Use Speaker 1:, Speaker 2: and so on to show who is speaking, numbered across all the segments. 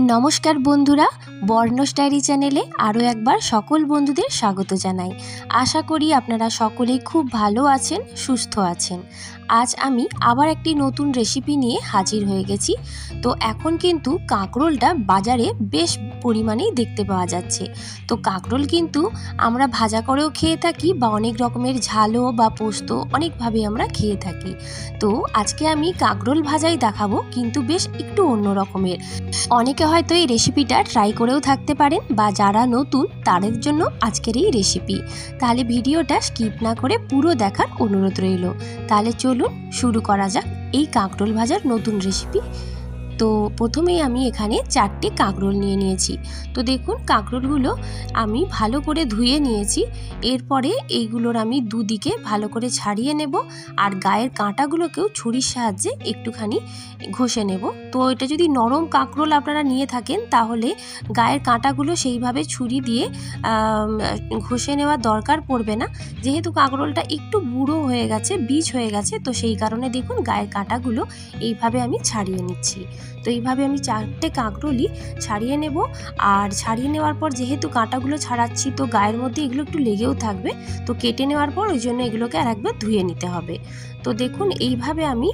Speaker 1: নমস্কার বন্ধুরা, বর্ণস ডায়েরি চ্যানেলে আরও একবার সকল বন্ধুদের স্বাগত জানাই। আশা করি আপনারা সকলেই খুব ভালো আছেন, সুস্থ আছেন। আজ আমি আবার একটি নতুন রেসিপি নিয়ে হাজির হয়ে গেছি। তো এখন কিন্তু কাঁকরোলটা বাজারে বেশ পরিমাণেই দেখতে পাওয়া যাচ্ছে। তো কাঁকরোল কিন্তু আমরা ভাজা করেও খেয়ে থাকি বা অনেক রকমের ঝালও বা পোস্ত অনেকভাবে আমরা খেয়ে থাকি। তো আজকে আমি কাঁকরোল ভাজাই দেখাবো, কিন্তু বেশ একটু অন্য রকমের। অনেকে হয়তো এই রেসিপিটা ট্রাই করেও থাকতে পারেন বা যারা নতুন, তাদের জন্য আজকের এই রেসিপি তাহলে ভিডিওটা স্কিপ না করে পুরো দেখার অনুরোধ রইল। তাহলে চলুন শুরু করা যাক। এই কাঁকরোল ভাজার নতুন রেসিপি তো প্রথমেই আমি এখানে চারটে কাঁকরোল নিয়ে নিয়েছি। তো দেখুন, কাঁকরোলগুলো আমি ভালো করে ধুয়ে নিয়েছি। এরপরে এইগুলোর আমি দুদিকে ভালো করে ছাড়িয়ে নেব আর গায়ের কাঁটাগুলোকেও ছুরির সাহায্যে একটুখানি ঘষে নেব। তো এটা যদি নরম কাঁকরোল আপনারা নিয়ে থাকেন, তাহলে গায়ের কাঁটাগুলো সেইভাবে ছুরি দিয়ে ঘষে নেওয়ার দরকার পড়বে না। যেহেতু কাঁকরোলটা একটু বুড়ো হয়ে গেছে, বীজ হয়ে গেছে, তো সেই কারণে দেখুন, গায়ের কাঁটাগুলো এইভাবে আমি ছাড়িয়ে নিচ্ছি। তো এইভাবে আমি চারটে কাঁকরোলই ছাড়িয়ে নেব। আর ছাড়িয়ে নেওয়ার পর যেহেতু কাঁটাগুলো ছাড়াচ্ছি, তো গায়ের মধ্যে এগুলো একটু লেগেও থাকবে। তো কেটে নেওয়ার পর ওই জন্য এগুলোকে আর একবার ধুয়ে নিতে হবে। তো দেখুন, এইভাবে আমি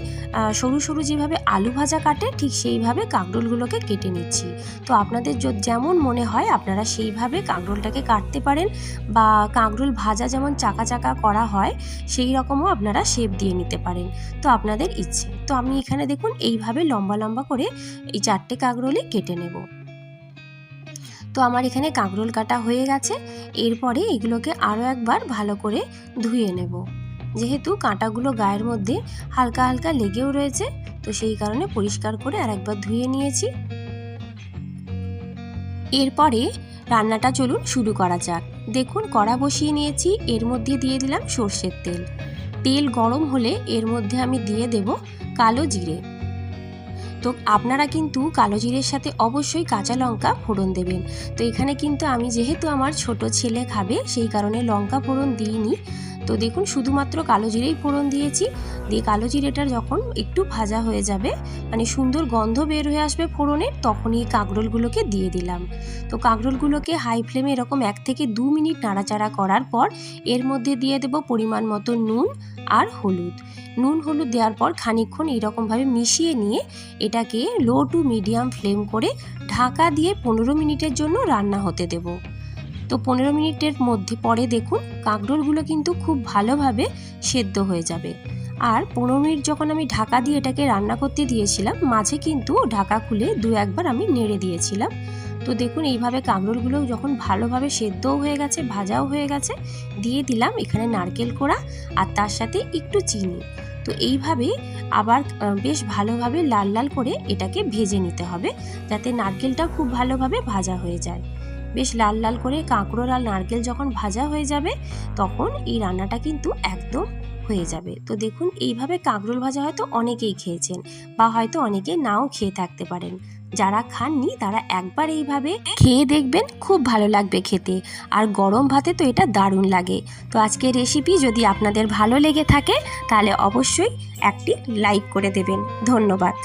Speaker 1: সরু সরু যেভাবে আলু ভাজা কাটে, ঠিক সেইভাবে কাঁকরোলগুলোকে কেটে নিচ্ছি। তো আপনাদের যেমন মনে হয়, আপনারা সেইভাবে কাঁকরোলটাকে কাটতে পারেন বা কাঁকরোল ভাজা যেমন চাকা চাকা করা হয়, সেই রকমও আপনারা শেপ দিয়ে নিতে পারেন। তো আপনাদের ইচ্ছে। তো আমি এখানে দেখুন, এইভাবে লম্বা লম্বা করে এই চারটে কাঁকরোলই কেটে নেব। তো আমার এখানে কাঁকরোল কাটা হয়ে গেছে। এরপরে এগুলোকে আরও একবার ভালো করে ধুয়ে নেব। যেহেতু কাঁটাগুলো গায়ের মধ্যে হালকা হালকা লেগেও রয়েছে, তো সেই কারণে পরিষ্কার করে আর একবার ধুয়ে নিয়েছি। এরপরে রান্নাটা চলুন শুরু করা যাক। দেখুন, কড়া বসিয়ে নিয়েছি, এর মধ্যে দিয়ে দিলাম সর্ষের তেল। তেল গরম হলে এর মধ্যে আমি দিয়ে দেব কালো জিরে। তো আপনারা কিন্তু কালো জিরের সাথে অবশ্যই কাঁচা লঙ্কা ফোড়ন দেবেন। তো এখানে কিন্তু আমি যেহেতু আমার ছোট ছেলে খাবে, সেই কারণে লঙ্কা ফোড়ন দিইনি। তো দেখুন, শুধুমাত্র কালো জিরেই ফোড়ন দিয়েছি। দিয়ে কালো জিরেটার যখন একটু ভাজা হয়ে যাবে মানে সুন্দর গন্ধ বের হয়ে আসবে ফোড়নের তখনই এই কাঁকরোলগুলোকে দিয়ে দিলাম। তো কাঁকরোলগুলোকে হাই ফ্লেমে এরকম এক থেকে দু মিনিট নাড়াচাড়া করার পর, এর মধ্যে দিয়ে দেব পরিমাণ মতো নুন আর হলুদ। নুন হলুদ দেওয়ার পর খানিকক্ষণ এইরকমভাবে মিশিয়ে নিয়ে এটাকে লো টু মিডিয়াম ফ্লেম করে ঢাকা দিয়ে পনেরো মিনিটের জন্য রান্না হতে দেব। তো পনেরো মিনিটের মধ্যে পরে দেখুন, কাঁকরোলগুলো কিন্তু খুব ভালোভাবে সেদ্ধ হয়ে যাবে। আর পনেরো মিনিট যখন আমি ঢাকা দিয়ে এটাকে রান্না করতে দিয়েছিলাম, মাঝে কিন্তু ঢাকা খুলে দু একবার আমি নেড়ে দিয়েছিলাম। তো দেখুন, এইভাবে কাঁকরোলগুলো যখন ভালোভাবে সেদ্ধও হয়ে গেছে, ভাজাও হয়ে গেছে, দিয়ে দিলাম এখানে নারকেল কোড়া আর তার সাথে একটু চিনি। তো এইভাবে আবার বেশ ভালোভাবে লাল লাল করে এটাকে ভেজে নিতে হবে, যাতে নারকেলটা খুব ভালোভাবে ভাজা হয়ে যায়। বেশ লাল লাল করে কাঁকড়োর আর নারকেল যখন ভাজা হয়ে যাবে, তখন এই রান্নাটা কিন্তু একদম হয়ে যাবে। তো দেখুন, এইভাবে কাঁকরোল ভাজা হয়তো অনেকেই খেয়েছেন বা হয়তো অনেকে নাও খেয়ে থাকতে পারেন। যারা খাননি, তারা একবার এইভাবে খেয়ে দেখবেন, খুব ভালো লাগবে খেতে। আর গরম ভাতে তো এটা দারুণ লাগে। তো আজকে রেসিপি যদি আপনাদের ভালো লেগে থাকে, তাহলে অবশ্যই একটি লাইক করে দেবেন। ধন্যবাদ।